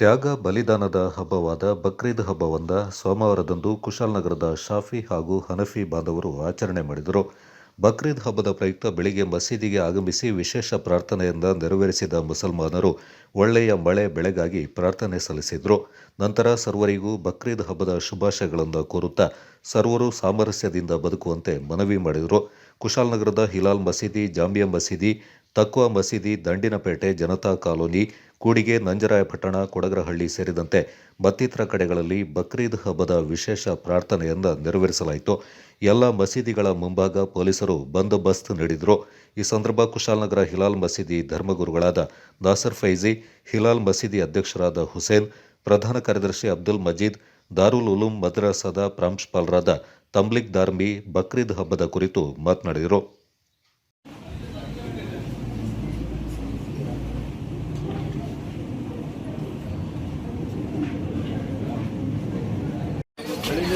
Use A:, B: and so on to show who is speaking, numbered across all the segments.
A: ತ್ಯಾಗ ಬಲಿದಾನದ ಹಬ್ಬವಾದ ಬಕ್ರೀದ್ ಹಬ್ಬವೊಂದ ಸೋಮವಾರದಂದು ಕುಶಾಲನಗರದ ಶಾಫಿ ಹಾಗೂ ಹನಫಿ ಬಾಂಧವರು ಆಚರಣೆ ಮಾಡಿದರು. ಬಕ್ರೀದ್ ಹಬ್ಬದ ಪ್ರಯುಕ್ತ ಬೆಳಿಗ್ಗೆ ಮಸೀದಿಗೆ ಆಗಮಿಸಿ ವಿಶೇಷ ಪ್ರಾರ್ಥನೆಯಿಂದ ನೆರವೇರಿಸಿದ ಮುಸಲ್ಮಾನರು ಒಳ್ಳೆಯ ಮಳೆ ಬೆಳೆಗಾಗಿ ಪ್ರಾರ್ಥನೆ ಸಲ್ಲಿಸಿದರು. ನಂತರ ಸರ್ವರಿಗೂ ಬಕ್ರೀದ್ ಹಬ್ಬದ ಶುಭಾಶಯಗಳನ್ನು ಕೋರುತ್ತಾ ಸರ್ವರು ಸಾಮರಸ್ಯದಿಂದ ಬದುಕುವಂತೆ ಮನವಿ ಮಾಡಿದರು. ಕುಶಾಲನಗರದ ಹಿಲಾಲ್ ಮಸೀದಿ ಜಾಮಿಯಾ ಮಸೀದಿ ತಕ್ವಾ ಮಸೀದಿ, ದಂಡಿನಪೇಟೆ, ಜನತಾ ಕಾಲೋನಿ, ಕೂಡಿಗೆ, ನಂಜರಾಯಪಟ್ಟಣ, ಕೊಡಗರಹಳ್ಳಿ ಸೇರಿದಂತೆ ಮತ್ತಿತರ ಕಡೆಗಳಲ್ಲಿ ಬಕ್ರೀದ್ ಹಬ್ಬದ ವಿಶೇಷ ಪ್ರಾರ್ಥನೆಯನ್ನು ನೆರವೇರಿಸಲಾಯಿತು. ಎಲ್ಲ ಮಸೀದಿಗಳ ಮುಂಭಾಗ ಪೊಲೀಸರು ಬಂದೋಬಸ್ತ್ ನೀಡಿದರು. ಈ ಸಂದರ್ಭ ಕುಶಾಲನಗರ ಹಿಲಾಲ್ ಮಸೀದಿ ಧರ್ಮಗುರುಗಳಾದ ನಾಸರ್ ಫೈಜಿ, ಹಿಲಾಲ್ ಮಸೀದಿ ಅಧ್ಯಕ್ಷರಾದ ಹುಸೇನ್, ಪ್ರಧಾನ ಕಾರ್ಯದರ್ಶಿ ಅಬ್ದುಲ್ ಮಜೀದ್, ದಾರುಲ್ ಉಲೂಂ ಮದ್ರಾಸಾದ ಪ್ರಾಂಶುಪಾಲರಾದ ತಮ್ಲಿಕ್ ದಾರ್ಮಿ ಬಕ್ರೀದ್ ಹಬ್ಬದ ಕುರಿತು ಮಾತನಾಡಿದರು.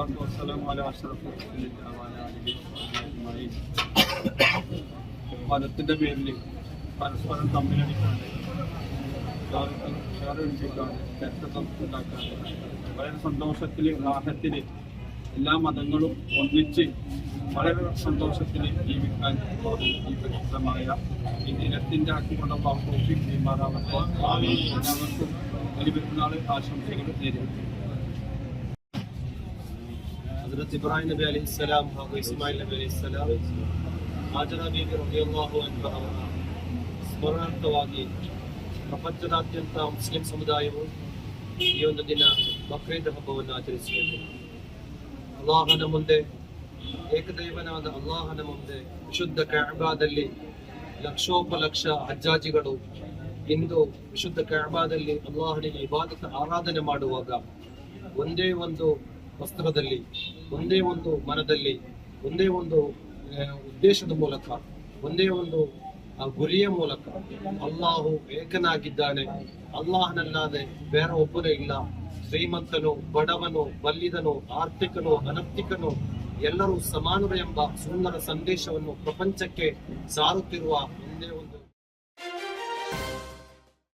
B: لله الصلاة والسلام على أشرف رسول الله وعلى آله وصحبه أجمعين മതത്തിന്റെ പേരിൽ പരസ്പരം തമ്മിലടിക്കാണ്ട് ഷെയറടിപ്പിക്കാണ്ട് രക്തം ഉണ്ടാക്കാണ്ട് വളരെ സന്തോഷത്തിൽ റാഹത്തിൽ എല്ലാ മതങ്ങളും ഒന്നിച്ച് വളരെ സന്തോഷത്തിൽ ജീവിക്കാൻ ഈ പരിശുദ്ധമായ ഈ ദിനത്തിന്റെ ആക്കിക്കൊണ്ട ബാഹുക്കി മാറാവട്ടെ എല്ലാവർക്കും ബലിപെരുന്നാൾ ആശംസകൾ നേരിടുന്നു
C: ಹಜರತ್ ಇಬ್ರಾಹಿಂ ನಬಿ ಅಲಿ ಇಸ್ಲಾಂ ಹಾಗೂ ಇಸ್ಮಾಯಿಲ್ ನಬಿ ಅಲಿ ಇಸ್ಲಾಂ ಹಾಜರ ಬೀಬಿ ರಹಿಯಲ್ಲಾಹು ಅನ್ಹ ಸ್ಮರಣಾರ್ಥವಾಗಿ ಪ್ರಪಂಚದಾದ್ಯಂತ ಮುಸ್ಲಿಂ ಸಮುದಾಯವು ಈ ಒಂದು ದಿನ ಬಕ್ರೀದ್ ಹಬ್ಬವನ್ನು ಆಚರಿಸುತ್ತದೆ ಅಲ್ಲಾಹನ ಮುಂದೆ ಏಕದೈವನಾದ ಅಲ್ಲಾಹನ ಮುಂದೆ ವಿಶುದ್ಧ ಕ್ಯಾಬಾದಲ್ಲಿ ಲಕ್ಷೋಪಲಕ್ಷ ಹಜ್ಜಾಜಿಗಳು ಇಂದು ವಿಶುದ್ಧ ಕ್ಯಾಬಾದಲ್ಲಿ ಅಲ್ಲಾಹನಿಗೆ ಇಬಾದತ ಆರಾಧನೆ ಮಾಡುವಾಗ ಒಂದೇ ಒಂದು ವಸ್ತ್ರದಲ್ಲಿ, ಒಂದೇ ಒಂದು ಮನದಲ್ಲಿ ಒಂದೇ ಒಂದು ಉದ್ದೇಶದ ಮೂಲಕ, ಒಂದೇ ಒಂದು ಗುರಿಯ ಮೂಲಕ ಅಲ್ಲಾಹು ಏಕನಾಗಿದ್ದಾನೆ. ಅಲ್ಲಾಹನಲ್ಲಾದೆ ಬೇರೆ ಒಬ್ಬನೇ ಇಲ್ಲ. ಶ್ರೀಮಂತನು, ಬಡವನು, ಬಲ್ಲಿದನು, ಆರ್ಥಿಕನು ಅನರ್ಥಿಕನು ಎಲ್ಲರೂ ಸಮಾನರು ಎಂಬ ಸುಂದರ ಸಂದೇಶವನ್ನು ಪ್ರಪಂಚಕ್ಕೆ ಸಾರುತ್ತಿರುವ ಒಂದೇ ಒಂದು